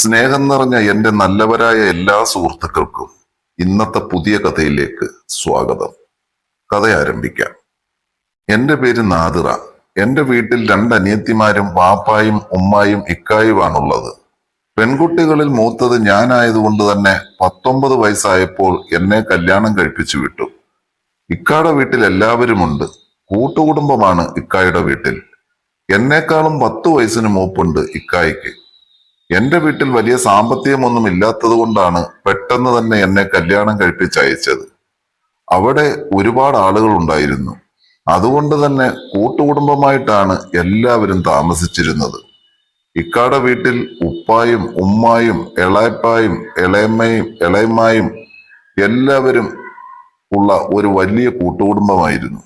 സ്നേഹം നിറഞ്ഞ എന്റെ നല്ലവരായ എല്ലാ സുഹൃത്തുക്കൾക്കും ഇന്നത്തെ പുതിയ കഥയിലേക്ക് സ്വാഗതം. കഥ ആരംഭിക്കാം. എന്റെ പേര് നാദിറ. എന്റെ വീട്ടിൽ രണ്ട് അനിയത്തിമാരും വാപ്പായും ഉമ്മായും ഇക്കായുമാണുള്ളത്. പെൺകുട്ടികളിൽ മൂത്തത് ഞാനായതുകൊണ്ട് തന്നെ പത്തൊമ്പത് വയസ്സായപ്പോൾ എന്നെ കല്യാണം കഴിപ്പിച്ചു വിട്ടു. ഇക്കായുടെ വീട്ടിൽ എല്ലാവരുമുണ്ട്. കൂട്ടുകുടുംബമാണ് ഇക്കായുടെ വീട്ടിൽ. എന്നെക്കാളും പത്തു വയസ്സിന് മൂപ്പുണ്ട് ഇക്കായ്ക്ക്. എന്റെ വീട്ടിൽ വലിയ സാമ്പത്തികമൊന്നും ഇല്ലാത്തത് കൊണ്ടാണ് പെട്ടെന്ന് തന്നെ എന്നെ കല്യാണം കഴിപ്പിച്ചയച്ചത് അവിടെ ഒരുപാട് ആളുകൾ ഉണ്ടായിരുന്നു. അതുകൊണ്ട് തന്നെ കൂട്ടുകുടുംബമായിട്ടാണ് എല്ലാവരും താമസിച്ചിരുന്നത്. ഇക്കാട വീട്ടിൽ ഉപ്പായും ഉമ്മായും ഇളയപ്പായും ഇളയമ്മയും ഇളയമ്മായും എല്ലാവരും ഉള്ള ഒരു വലിയ കൂട്ടുകുടുംബമായിരുന്നു.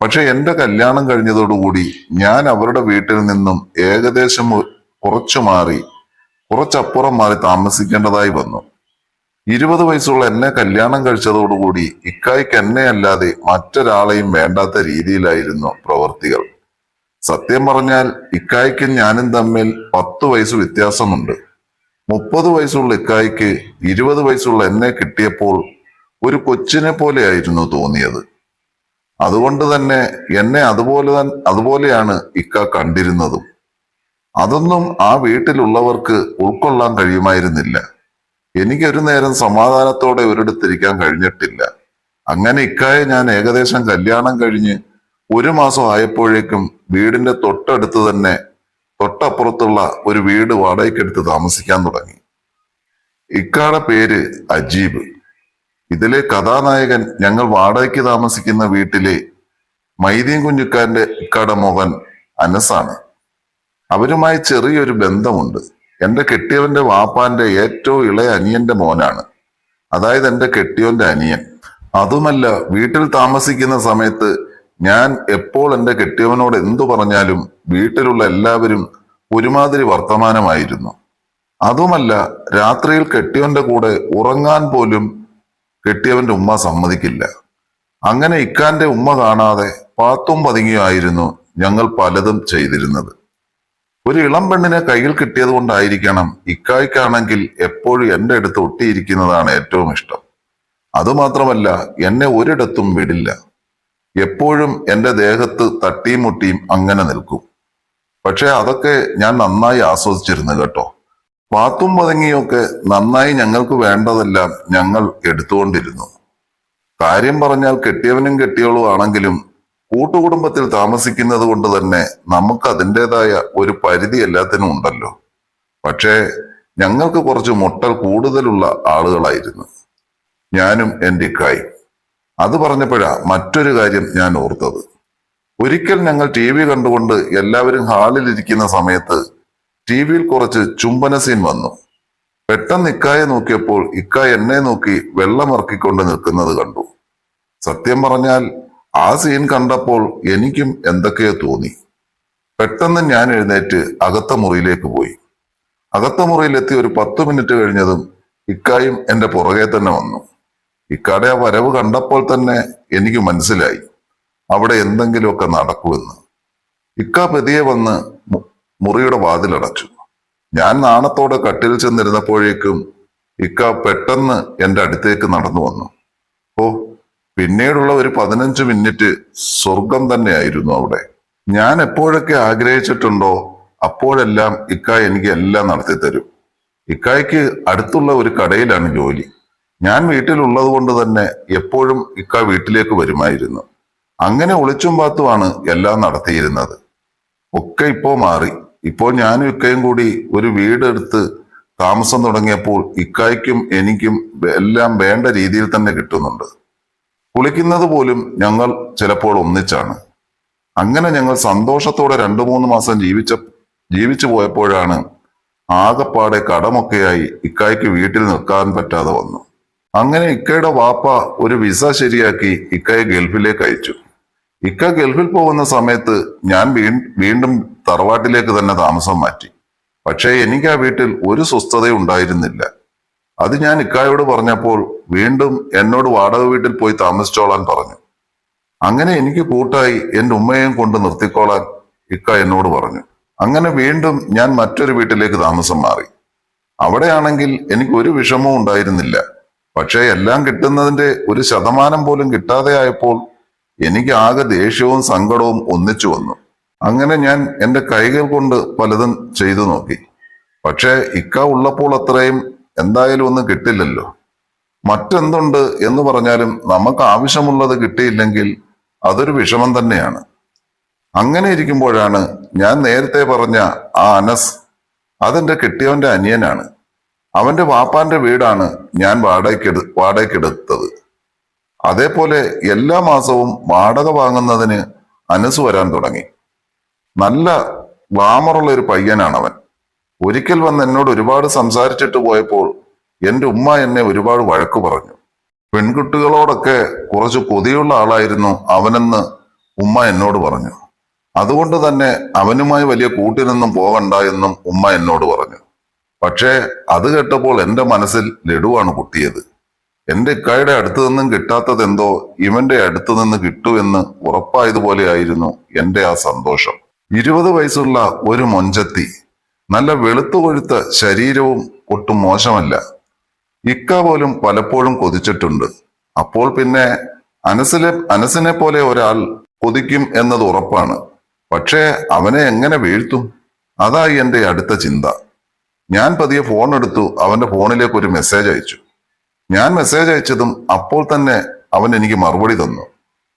പക്ഷെ എന്റെ കല്യാണം കഴിഞ്ഞതോടുകൂടി ഞാൻ അവരുടെ വീട്ടിൽ നിന്നും ഏകദേശം കുറച്ചു മാറി കുറച്ചപ്പുറം മാറി താമസിക്കേണ്ടതായി വന്നു. ഇരുപത് വയസ്സുള്ള എന്നെ കല്യാണം കഴിച്ചതോടുകൂടി ഇക്കായ്ക്ക് എന്നെ അല്ലാതെ മറ്റൊരാളെയും വേണ്ടാത്ത രീതിയിലായിരുന്നു പ്രവർത്തികൾ. സത്യം പറഞ്ഞാൽ ഇക്കായ്ക്കും ഞാനും തമ്മിൽ പത്ത് വയസ്സ് വ്യത്യാസമുണ്ട്. മുപ്പത് വയസ്സുള്ള ഇക്കായ്ക്ക് ഇരുപത് വയസ്സുള്ള എന്നെ കിട്ടിയപ്പോൾ ഒരു കൊച്ചിനെ പോലെയായിരുന്നു തോന്നിയത്. അതുകൊണ്ട് തന്നെ എന്നെ അതുപോലെ അതുപോലെയാണ് ഇക്ക കണ്ടിരുന്നതും. അതൊന്നും ആ വീട്ടിലുള്ളവർക്ക് ഉൾക്കൊള്ളാൻ കഴിയുമായിരുന്നില്ല. എനിക്കൊരു നേരം സമാധാനത്തോടെ ഒരിടത്തിരിക്കാൻ കഴിഞ്ഞിട്ടില്ല. അങ്ങനെ ഇക്കായെ ഞാൻ ഏകദേശം കല്യാണം കഴിഞ്ഞ് ഒരു മാസം ആയപ്പോഴേക്കും വീടിന്റെ തൊട്ടടുത്ത് തന്നെ തൊട്ടപ്പുറത്തുള്ള ഒരു വീട് വാടകയ്ക്കെടുത്ത് താമസിക്കാൻ തുടങ്ങി. ഇക്കാടെ പേര് അജീബ്. ഇതിലെ കഥാനായകൻ ഞങ്ങൾ വാടകയ്ക്ക് താമസിക്കുന്ന വീട്ടിലെ മൈദീൻ കുഞ്ഞുക്കാന്റെ ഇക്കാടെ മകൻ അനസാണ്. അവരുമായി ചെറിയൊരു ബന്ധമുണ്ട്. എന്റെ കെട്ടിയവന്റെ വാപ്പാന്റെ ഏറ്റവും ഇളയ അനിയന്റെ മോനാണ്. അതായത് എന്റെ കെട്ടിയവന്റെ അനിയൻ. അതുമല്ല വീട്ടിൽ താമസിക്കുന്ന സമയത്ത് ഞാൻ എപ്പോൾ എന്റെ കെട്ടിയവനോട് എന്തു പറഞ്ഞാലും വീട്ടിലുള്ള എല്ലാവരും ഒരുമാതിരി വർത്തമാനമായിരുന്നു. അതുമല്ല രാത്രിയിൽ കെട്ടിയവന്റെ കൂടെ ഉറങ്ങാൻ പോലും കെട്ടിയവന്റെ ഉമ്മ സമ്മതിക്കില്ല. അങ്ങനെ ഇക്കാന്റെ ഉമ്മ കാണാതെ പാത്തും പതുങ്ങിയായിരുന്നു ഞങ്ങൾ പലതും ചെയ്തിരുന്നത്. ഒരു ഇളം പെണ്ണിനെ കയ്യിൽ കിട്ടിയത് കൊണ്ടായിരിക്കണം ഇക്കായ്ക്കാണെങ്കിൽ എപ്പോഴും എന്റെ അടുത്ത് ഒട്ടിയിരിക്കുന്നതാണ് ഏറ്റവും ഇഷ്ടം. അതുമാത്രമല്ല എന്നെ ഒരിടത്തും വിടില്ല. എപ്പോഴും എന്റെ ദേഹത്ത് തട്ടിയും മുട്ടിയും അങ്ങനെ നിൽക്കും. പക്ഷെ അതൊക്കെ ഞാൻ നന്നായി ആസ്വദിച്ചിരുന്നു കേട്ടോ. പാത്തും പതുങ്ങിയൊക്കെ നന്നായി ഞങ്ങൾക്ക് വേണ്ടതെല്ലാം ഞങ്ങൾ എടുത്തുകൊണ്ടിരുന്നു. കാര്യം പറഞ്ഞാൽ കെട്ടിയവനും കെട്ടിയവളും ആണെങ്കിലും കൂട്ടുകുടുംബത്തിൽ താമസിക്കുന്നത് കൊണ്ട് തന്നെ നമുക്ക് അതിന്റെതായ ഒരു പരിധി എല്ലാത്തിനും ഉണ്ടല്ലോ. പക്ഷേ ഞങ്ങൾക്ക് കുറച്ച് മുട്ടൽ കൂടുതലുള്ള ആളുകളായിരുന്നു. ഞാനും എന്റെ ഇക്കായും. അത് പറഞ്ഞപ്പോഴാ മറ്റൊരു കാര്യം ഞാൻ ഓർത്തത്. ഒരിക്കൽ ഞങ്ങൾ ടി വി കണ്ടുകൊണ്ട് എല്ലാവരും ഹാളിൽ ഇരിക്കുന്ന സമയത്ത് ടി വിയിൽ കുറച്ച് ചുംബന സീൻ വന്നു. പെട്ടെന്ന് ഇക്കായെ നോക്കിയപ്പോൾ ഇക്ക എന്നെ നോക്കി വെള്ളമിറക്കിക്കൊണ്ട് നിൽക്കുന്നത് കണ്ടു. സത്യം പറഞ്ഞാൽ ആ സീൻ കണ്ടപ്പോൾ എനിക്കും എന്തൊക്കെയോ തോന്നി. പെട്ടെന്ന് ഞാൻ എഴുന്നേറ്റ് അകത്ത മുറിയിലേക്ക് പോയി. അകത്ത മുറിയിലെത്തി ഒരു പത്ത് മിനിറ്റ് കഴിഞ്ഞതും ഇക്കായും എന്റെ പുറകെ തന്നെ വന്നു. ഇക്കാടെ ആ വരവ് കണ്ടപ്പോൾ തന്നെ എനിക്ക് മനസ്സിലായി അവിടെ എന്തെങ്കിലുമൊക്കെ നടക്കുമെന്ന് ഇക്ക പതിയെ വന്ന് മുറിയുടെ വാതിലടച്ചു. ഞാൻ നാണത്തോടെ കട്ടിൽ ചെന്നിരുന്നപ്പോഴേക്കും ഇക്ക പെട്ടെന്ന് എന്റെ അടുത്തേക്ക് നടന്നു വന്നു. പിന്നീടുള്ള ഒരു പതിനഞ്ച് മിനിറ്റ് സ്വർഗം തന്നെയായിരുന്നു അവിടെ. ഞാൻ എപ്പോഴൊക്കെ ആഗ്രഹിച്ചിട്ടുണ്ടോ അപ്പോഴെല്ലാം ഇക്കായ എനിക്ക് എല്ലാം നടത്തി തരും. ഇക്കായ്ക്ക് അടുത്തുള്ള ഒരു കടയിലാണ് ജോലി. ഞാൻ വീട്ടിലുള്ളത് കൊണ്ട് തന്നെ എപ്പോഴും ഇക്ക വീട്ടിലേക്ക് വരുമായിരുന്നു. അങ്ങനെ ഒളിച്ചും പാത്തുമാണ് എല്ലാം നടത്തിയിരുന്നത്. ഒക്കെ ഇപ്പോ മാറി. ഇപ്പോൾ ഞാനും ഇക്കയും കൂടി ഒരു വീടെടുത്ത് താമസം തുടങ്ങിയപ്പോൾ ഇക്കായ്ക്കും എനിക്കും എല്ലാം വേണ്ട രീതിയിൽ തന്നെ കിട്ടുന്നുണ്ട്. കുളിക്കുന്നത് പോലും ഞങ്ങൾ ചിലപ്പോൾ ഒന്നിച്ചാണ്. അങ്ങനെ ഞങ്ങൾ സന്തോഷത്തോടെ രണ്ടു മൂന്ന് മാസം ജീവിച്ച ജീവിച്ചു പോയപ്പോഴാണ് ആകപ്പാടെ കടമൊക്കെയായി ഇക്കായ്ക്ക് വീട്ടിൽ നിൽക്കാൻ പറ്റാതെ വന്നു. അങ്ങനെ ഇക്കയുടെ വാപ്പ ഒരു വിസ ശരിയാക്കി ഇക്കയെ ഗൾഫിലേക്ക് അയച്ചു. ഇക്ക ഗൾഫിൽ പോകുന്ന സമയത്ത് ഞാൻ വീണ്ടും തറവാട്ടിലേക്ക് തന്നെ താമസം മാറ്റി. പക്ഷേ എനിക്ക് ആ വീട്ടിൽ ഒരു സ്വസ്ഥതയും ഉണ്ടായിരുന്നില്ല അത് ഞാൻ ഇക്കായോട് പറഞ്ഞപ്പോൾ വീണ്ടും എന്നോട് വാടക വീട്ടിൽ പോയി താമസിച്ചോളാൻ പറഞ്ഞു. അങ്ങനെ എനിക്ക് കൂട്ടായി എന്റെ ഉമ്മയെയും കൊണ്ട് നിർത്തിക്കോളാൻ ഇക്ക എന്നോട് പറഞ്ഞു. അങ്ങനെ വീണ്ടും ഞാൻ മറ്റൊരു വീട്ടിലേക്ക് താമസം മാറി. അവിടെയാണെങ്കിൽ എനിക്ക് ഒരു വിഷമവും ഉണ്ടായിരുന്നില്ല. പക്ഷേ എല്ലാം കിട്ടുന്നതിന്റെ ഒരു ശതമാനം പോലും കിട്ടാതെ ആയപ്പോൾ എനിക്ക് ആകെ ദേഷ്യവും സങ്കടവും ഒന്നിച്ചു വന്നു. അങ്ങനെ ഞാൻ എന്റെ കൈകൾ കൊണ്ട് പലതും ചെയ്തു നോക്കി. പക്ഷേ ഇക്ക ഉള്ളപ്പോൾ അത്രയും എന്തായാലും ഒന്നും കിട്ടില്ലല്ലോ. മറ്റെന്തുണ്ട് എന്ന് പറഞ്ഞാലും നമുക്ക് ആവശ്യമുള്ളത് കിട്ടിയില്ലെങ്കിൽ അതൊരു വിഷമം തന്നെയാണ്. അങ്ങനെ ഇരിക്കുമ്പോഴാണ് ഞാൻ നേരത്തെ പറഞ്ഞ ആ അനസ് അതെന്റെ കെട്ടിയവന്റെ അനിയനാണ്. അവന്റെ വാപ്പാന്റെ വീടാണ് ഞാൻ വാടകയ്ക്കെടു വാടകയ്ക്കെടുത്തത്. അതേപോലെ എല്ലാ മാസവും വാടക വാങ്ങുന്നതിന് അനസ് വരാൻ തുടങ്ങി. നല്ല ഗ്ലാമറുള്ള ഒരു പയ്യനാണ് അവൻ ഒരിക്കൽ വന്ന് എന്നോട് ഒരുപാട് സംസാരിച്ചിട്ട് പോയപ്പോൾ എന്റെ ഉമ്മ എന്നെ ഒരുപാട് വഴക്കു പറഞ്ഞു. പെൺകുട്ടികളോടൊക്കെ കുറച്ച് കൊതിയുള്ള ആളായിരുന്നു അവനെന്ന് ഉമ്മ എന്നോട് പറഞ്ഞു. അതുകൊണ്ട് തന്നെ അവനുമായി വലിയ കൂട്ടിനൊന്നും പോകണ്ട എന്നും ഉമ്മ എന്നോട് പറഞ്ഞു. പക്ഷേ അത് കേട്ടപ്പോൾ എന്റെ മനസ്സിൽ ലഡുവാണ് പൊട്ടിയത്. എന്റെ ഇക്കായുടെ അടുത്തു നിന്നും കിട്ടാത്തതെന്തോ ഇവന്റെ അടുത്തു നിന്ന് കിട്ടുമെന്ന് ഉറപ്പായതുപോലെയായിരുന്നു എന്റെ ആ സന്തോഷം. ഇരുപത് വയസ്സുള്ള ഒരു മൊഞ്ചത്തി നല്ല വെളുത്തു കൊഴുത്ത ശരീരവും ഒട്ടും മോശമല്ല. ഇക്ക പോലും പലപ്പോഴും കൊതിച്ചിട്ടുണ്ട്. അപ്പോൾ പിന്നെ അനസിലെ അനസിനെ പോലെ ഒരാൾ കൊതിക്കും എന്നത് ഉറപ്പാണ്. പക്ഷേ അവനെ എങ്ങനെ വീഴ്ത്തും? അതായി എന്റെ അടുത്ത ചിന്ത. ഞാൻ പതിയെ ഫോൺ എടുത്തു അവന്റെ ഫോണിലേക്ക് ഒരു മെസ്സേജ് അയച്ചു. ഞാൻ മെസ്സേജ് അയച്ചതും അപ്പോൾ തന്നെ അവൻ എനിക്ക് മറുപടി തന്നു.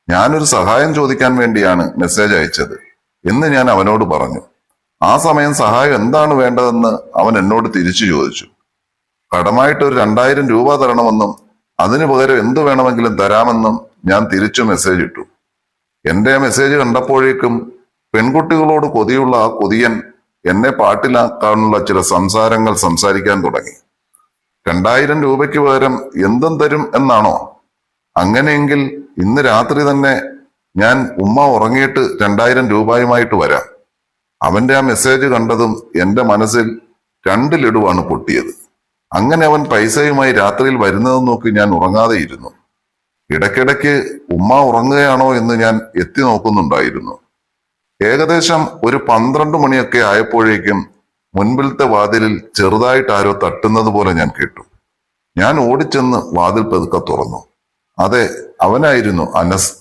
ഞാനൊരു സഹായം ചോദിക്കാൻ വേണ്ടിയാണ് മെസ്സേജ് അയച്ചത് എന്ന് ഞാൻ അവനോട് പറഞ്ഞു. ആ സമയം സഹായം എന്താണ് വേണ്ടതെന്ന് അവൻ എന്നോട് തിരിച്ചു ചോദിച്ചു. കടമായിട്ട് ഒരു രണ്ടായിരം രൂപ തരണമെന്നും അതിനു പകരം എന്തു വേണമെങ്കിലും തരാമെന്നും ഞാൻ തിരിച്ചു മെസ്സേജ് ഇട്ടു. എന്റെ മെസ്സേജ് കണ്ടപ്പോഴേക്കും പെൺകുട്ടികളോട് കൊതിയുള്ള ആ കൊതിയൻ എന്നെ പാട്ടിലാക്കാനുള്ള ചില സംസാരങ്ങൾ സംസാരിക്കാൻ തുടങ്ങി. രണ്ടായിരം രൂപയ്ക്ക് പകരം എന്തും തരും എന്നാണോ? അങ്ങനെയെങ്കിൽ ഇന്ന് രാത്രി തന്നെ ഞാൻ ഉമ്മ ഉറങ്ങിയിട്ട് രണ്ടായിരം രൂപയുമായിട്ട് വരാം. അവന്റെ ആ മെസ്സേജ് കണ്ടതും എന്റെ മനസ്സിൽ രണ്ട് ലഡുവാണ് പൊട്ടിയത്. അങ്ങനെ അവൻ പൈസയുമായി രാത്രിയിൽ വരുന്നത് നോക്കി ഞാൻ ഉറങ്ങാതെ ഇരുന്നു ഇടയ്ക്കിടയ്ക്ക് ഉമ്മ ഉറങ്ങുകയാണോ എന്ന് ഞാൻ എത്തി നോക്കുന്നുണ്ടായിരുന്നു. ഏകദേശം ഒരു പന്ത്രണ്ട് മണിയൊക്കെ ആയപ്പോഴേക്കും മുൻപിലത്തെ വാതിലിൽ ചെറുതായിട്ട് ആരോ തട്ടുന്നത് പോലെ ഞാൻ കേട്ടു. ഞാൻ ഓടിച്ചെന്ന് വാതിൽ പെതുക്കെ തുറന്നു. അതെ അവനായിരുന്നു അനസ്.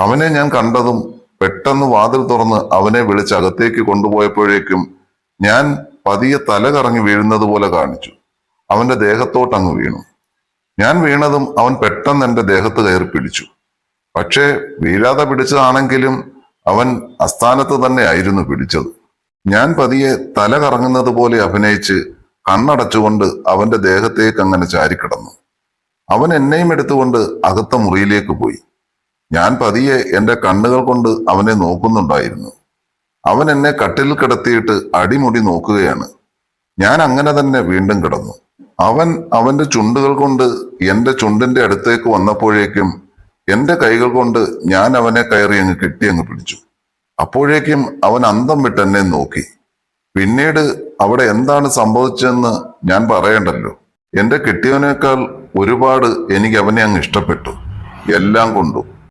അവനെ ഞാൻ കണ്ടതും പെട്ടെന്ന് വാതിൽ തുറന്ന് അവനെ വിളിച്ച് അകത്തേക്ക് കൊണ്ടുപോയപ്പോഴേക്കും ഞാൻ പതിയെ തല കറങ്ങി വീഴുന്നത് പോലെ കാണിച്ചു. അവന്റെ ദേഹത്തോട്ടങ്ങ് വീണു. ഞാൻ വീണതും അവൻ പെട്ടെന്ന് എന്റെ ദേഹത്ത് കയറി പിടിച്ചു. പക്ഷേ വീഴാതെ പിടിച്ചതാണെങ്കിലും അവൻ അസ്ഥാനത്ത് തന്നെ ആയിരുന്നു പിടിച്ചത്. ഞാൻ പതിയെ തല കറങ്ങുന്നത് പോലെ അഭിനയിച്ച് കണ്ണടച്ചുകൊണ്ട് അവന്റെ ദേഹത്തേക്ക് അങ്ങനെ ചാരിക്കിടന്നു. അവൻ എന്നെയും എടുത്തുകൊണ്ട് അകത്ത മുറിയിലേക്ക് പോയി. ഞാൻ പതിയെ എന്റെ കണ്ണുകൾ കൊണ്ട് അവനെ നോക്കുന്നുണ്ടായിരുന്നു. അവൻ എന്നെ കട്ടിലിൽ കിടത്തിയിട്ട് അടിമുടി നോക്കുകയാണ്. ഞാൻ അങ്ങനെ തന്നെ വീണ്ടും കിടന്നു. അവൻ അവന്റെ ചുണ്ടുകൾ കൊണ്ട് എന്റെ ചുണ്ടിന്റെ അടുത്തേക്ക് വന്നപ്പോഴേക്കും എന്റെ കൈകൾ കൊണ്ട് ഞാൻ അവനെ കയറി അങ്ങ് കെട്ടി അങ്ങ് പിടിച്ചു. അപ്പോഴേക്കും അവൻ അന്തം വിട്ട് എന്നെ നോക്കി. പിന്നീട് അവിടെ എന്താണ് സംഭവിച്ചതെന്ന് ഞാൻ പറയണ്ടല്ലോ. എന്റെ കെട്ടിയവനേക്കാൾ ഒരുപാട് എനിക്ക് അവനെ അങ്ങ് ഇഷ്ടപ്പെട്ടു. എല്ലാം കൊണ്ടും.